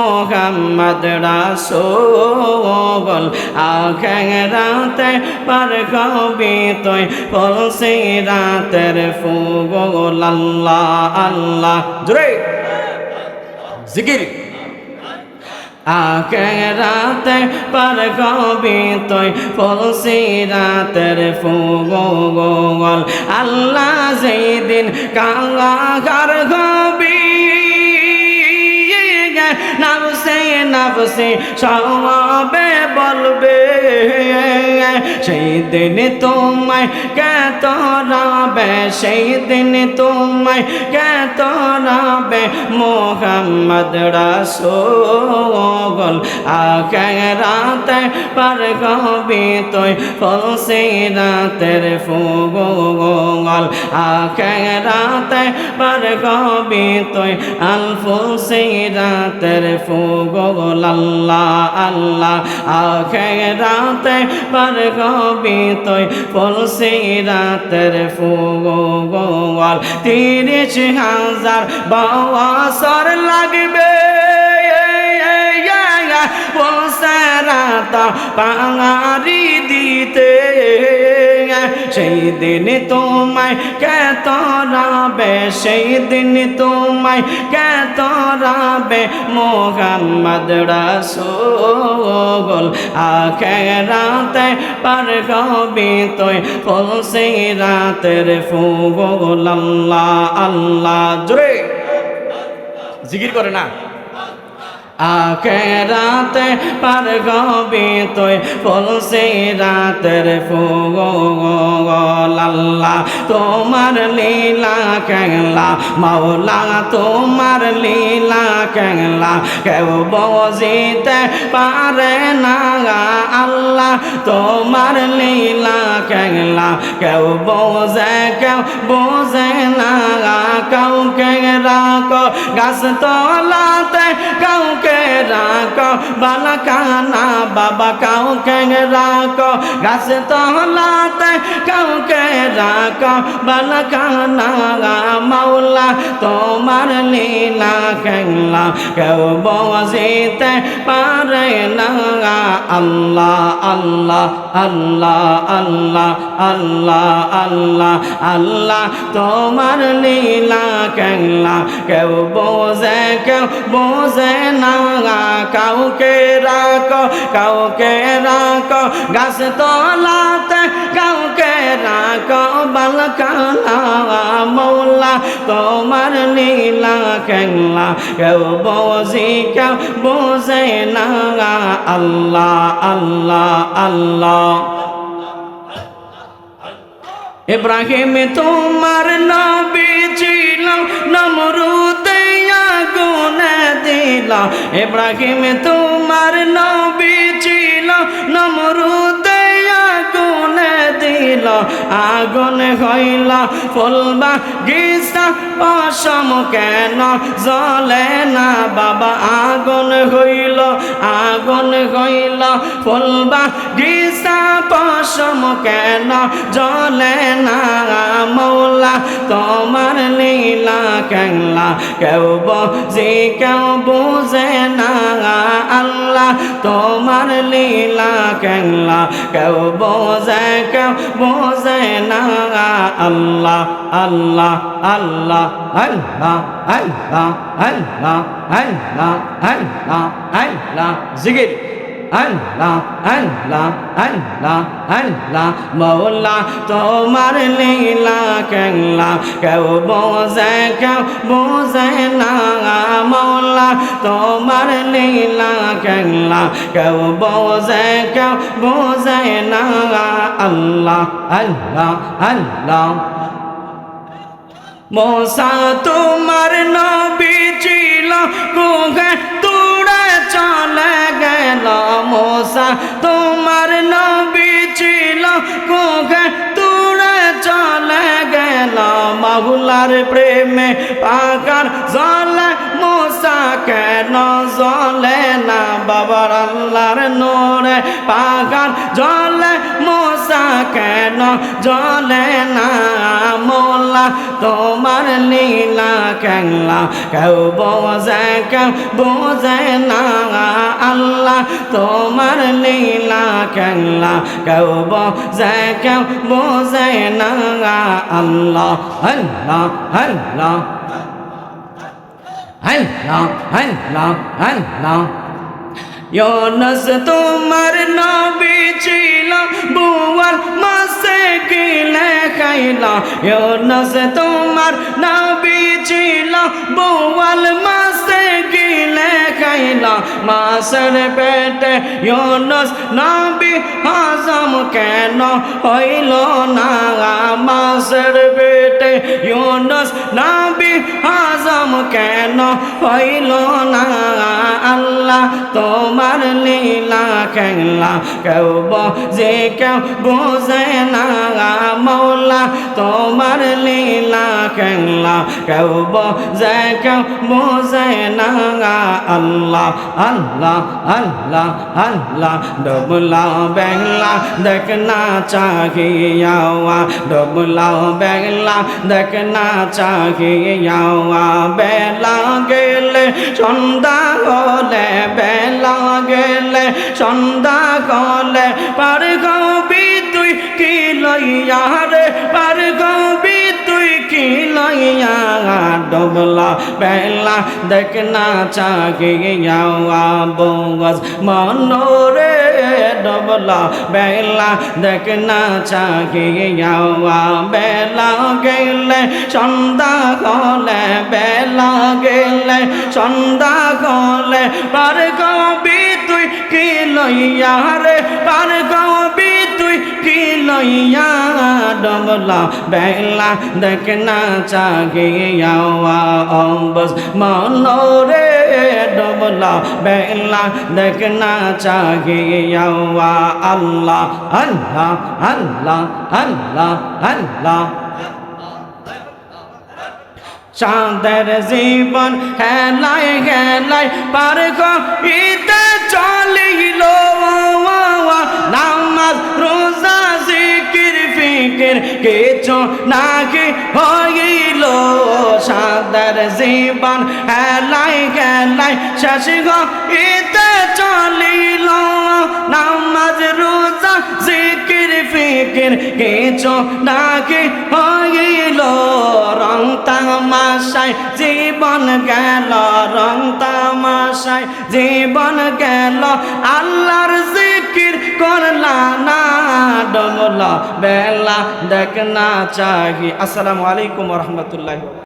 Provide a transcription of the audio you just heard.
মোহাম্মদ রাসূল, আখেরাতে পার কবি তুই, বলছি রাতের ফুগল আল্লাহ আল্লাহ। জুড়ে জিকির। আখেরাতে পার কবি তুই, বলছি রাতের ফুগল আল্লাহ যেই দিন কাঙ্গার কবি I was there. নাবসে সবে বলবে সেই দিন তোমায় কেত রাবে সেই দিন তোমায় কেত রাবে মোহাম্মদ রাসূল আখেরাতে পার কবি তুই ফলসি রাতের ফুগল, আখেরাতে পার কবি তুই আল ফুলসি রাতের ফুগল। আল্লাহ আল্লাহ আখেরাতে পার কবি তুই ফলসি রাতের ফুগল তিরিশ হাজার বছর লাগবে। রাতা পাঙারি দিতে। সেই দিন তোমায় কেত রাবে সেই দিন তোমায় কেত রাবে মোহাম্মদ রাসূল। আখেরাতে পার কবি তুই ফলসি রাতের ফুগল আল্লাহ আল্লাহ, জোরে। জিকির করে না। আখেরাতে পার গবি তুই, ফলসি রাতের ফুগল আল্লাহ তোমার লীলা কেংলা, মাওলা, তোমার লীলা কেংলা। কেউ বজিতে পারে না আল্লাহ, তোমার লীলা কেংলা। কেউ বোঝে কেউ বোঝে না কাউকে রাখো গাছ তলাতে, কাউকে কাউকে বালা কানা বাবা কাউকে রাখ গাছে তলা তলাতে কাউকে রাখো বালাকানা মাওলা, তোমার লীলা খেলা কেউ বজিতে পারে না। আল্লাহ আল্লাহ আল্লাহ আল্লাহ আল্লাহ আল্লাহ আল্লাহ, তোমার লীলা খেলা কেউ বোঝে কেউ বোঝে না। কাউকে রাখো কাউকে রাখো গাছ তলাতে কাউকে রাখো বালকানা মৌলা তোমার লীলা খেলা, কেউ বোঝি কেউ বোঝে না, আল্লাহ আল্লাহ আল্লাহ। ইব্রাহিম, তোমার নবী ছিল, নমরুদে আগুনে দিল। ইব্রাহিম, তোমার নবী আগুন হইল, ফুলবা গিসা পশম কেন? জ্বলে না বাবা, আগুন হইল আগুন হইল, ফুলবা গিসা পশম কেন? জ্বলে না মৌলা, তোমার লীলা কেংলা, কেউ বুঝি, কেউ বুঝে না আল্লাহ, তোমার লীলা কেংলা, কেউ বোঝে কেউ বোঝে না আল্লাহ আল্লাহ আল্লাহ আল্লাহ আল্লাহ আল্লাহ আল্লাহ আল্লাহ আল্লাহ জিগির আল্লাহ আল্লাহ আল্লাহ আল্লাহ মৌলা তোমার লীলা কেংলা কেউ বোঝে কেউ বোঝে না মৌলা তোমার লীলা কেংলা কেউ বোঝে কেউ বোঝে না। আল্লাহ আল্লাহ আল্লাহ। মোসা তোমার নবী ছিল কুহে তুড়ে চলে গেল। মোসা তোমার নবী ছিল কুহে তুড়ে চলে গেল। মাহুলার প্রেমে পাকার কেন জলে না বাবার আল্লাহর নোরে পাকার জলে মোসা কেন? জলে না মোলা তোমার লীলা খেলা কেউ বোঝে কেউ বোঝে না আল্লাহ, তোমার লীলা খেলা কেউ বোঝে কেউ বোঝে না আল্লাহ আল্লাহ আল্লাহ। আল্লাহ আল্লাহ আল্লাহ ইউনুস, তোমার নবী ছিল বুয়াল মাসে গিলে খাইলা ইউনুস, তোমার নবী ছিল বুয়াল মাসে গিলে খাইলা মাসের পেটে ইউনুস নবী হজম কেন হইল না? মাসের পেটে ইউনুস নবী হজম কেন হইল না? আল্লাহ তোমার লীলা খেলা কেউ যে কেউ বোঝে না। মৌলা তোমার লীলা খেলা কেউ যে কেউ বোঝে না। আল্লাহ আল্লাহ আল্লাহ আল্লাহ, ডবলা বেংলা দেখনা চাহিয়াওয়া। ডবলা বেংলা দেখনা চাহিয়াওয়া। বেলা গেলে, সন্ধ্যা হলে বেলা গেলে, সন্ধ্যা গলে পার গবি তুই কি লইয়া রে? পার গবি তুই কি লইয়া? ডবলা বেলা দেখনা চাহিয়াওয়া বগস মনোরে। ডবলা বেলা দেখনা চাহিয়াওয়া বেলা গেলে, সন্ধ্যা গেলে সন্ধ্যা গলে, পার কবি তুই কি লইয়া রে? পার কবি তুই কি লইয়া ডবলা? বেলা দেখনা চাহিয়াওয়া অম্বস মনোরে ডবলা। বেলা দেখনা চাহিয়াওয়া আল্লাহ আল্লাহ আল্লাহ আল্লাহ আল্লাহ। চাঁদের জীবন হেলাই হেলাই পার ইতে চলিল নাম ফিকির কিছু নাকি হইল সাদার জীবন হেলাই হেলাই শেষ ইতে চলিল। নামাজ, রোজা, জিকির, ফিকির কিছু নাকি হইল রং তামাশায় জীবন গেল, রং তামাশায় জীবন গেল, আল্লাহর জিকির করলা না ডমলা বেলা দেখনা চাহি। আসসালামু আলাইকুম রহমতুল্লাহ।